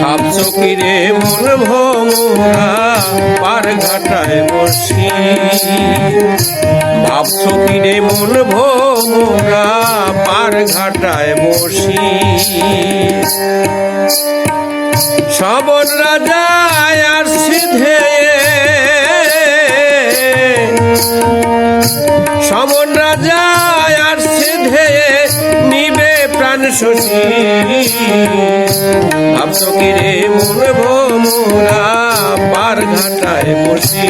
ভাবছ কি রে মন ভোমরা পার ঘাটায় বসি। ভাবছ কি রে মন ভোমরা পার ঘাটায় বসি। সবন রাজা আর সিধে। সমন রাজা আর সিধে নিবে প্রাণ শশী। ভাবছ কি রে মন ভোমরা পার ঘাটায় বসি?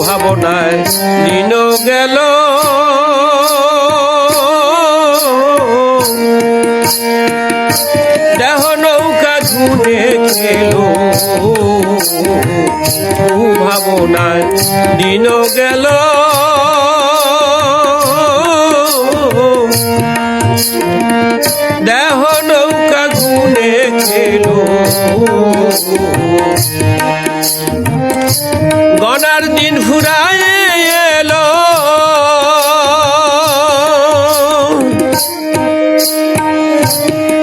ভাবনায় দিন গেল। দেহ নৌকা ধুনে খেল। ভাবনায় দিন গেল। দেহ নৌকা ঘুনে খেল। গনার দিন ফুরায় এলো।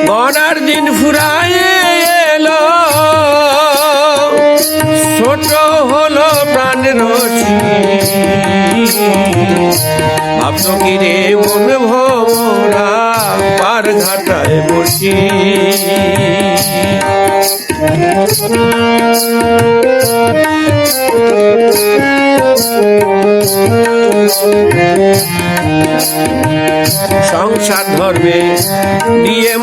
গনার দিন ফুরায় এলো। ছোট হলো প্রাণ রসি ভাবছ কি রে, মন ভোমরা ঘাটায় বসি। সংসার ধর্মে দিয়ে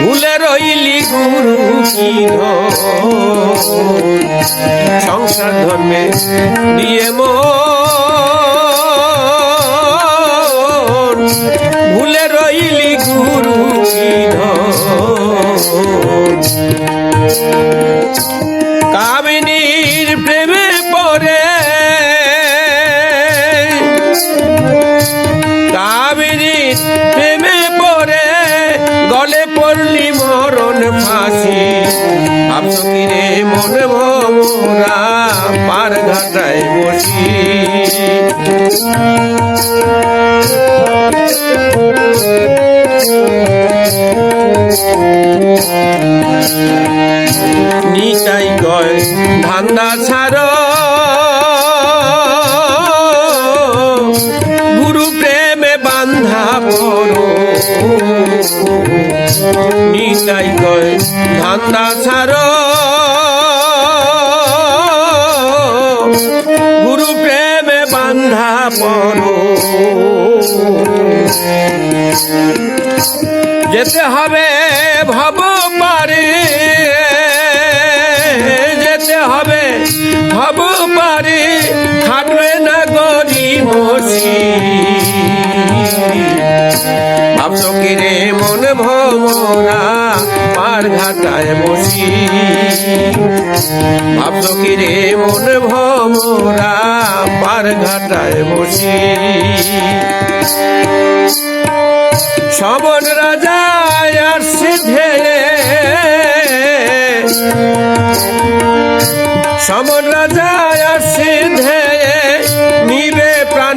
ভুলে রইলি গুরু সংসার ধর্মে দিয়ে মন। কামিনীর প্রেমে পড়ে। কামিনীর প্রেমে পড়ে, গলে পড়লি মরণ ফাঁসি। আপনি রে, মন ভোমরা, পার ঘাটায় বসি। নিতাই কয় ধান্দা ছাড়। গুরু প্রেমে বান্ধা পড়ো। নিতাই কয় ধান্দা ছাড়। গুরু প্রেমে বান্ধা পড়ো। যেতে হবে ভব পারে পারে থাকবে না গরি মসি। ভাবছ কি রে মন ভমরা পার ঘাটায় বসি। ভাবছ কি রে মন ভমরা পার ঘাটায় বসি। সবন রাজা আর সিধে সমন রাজা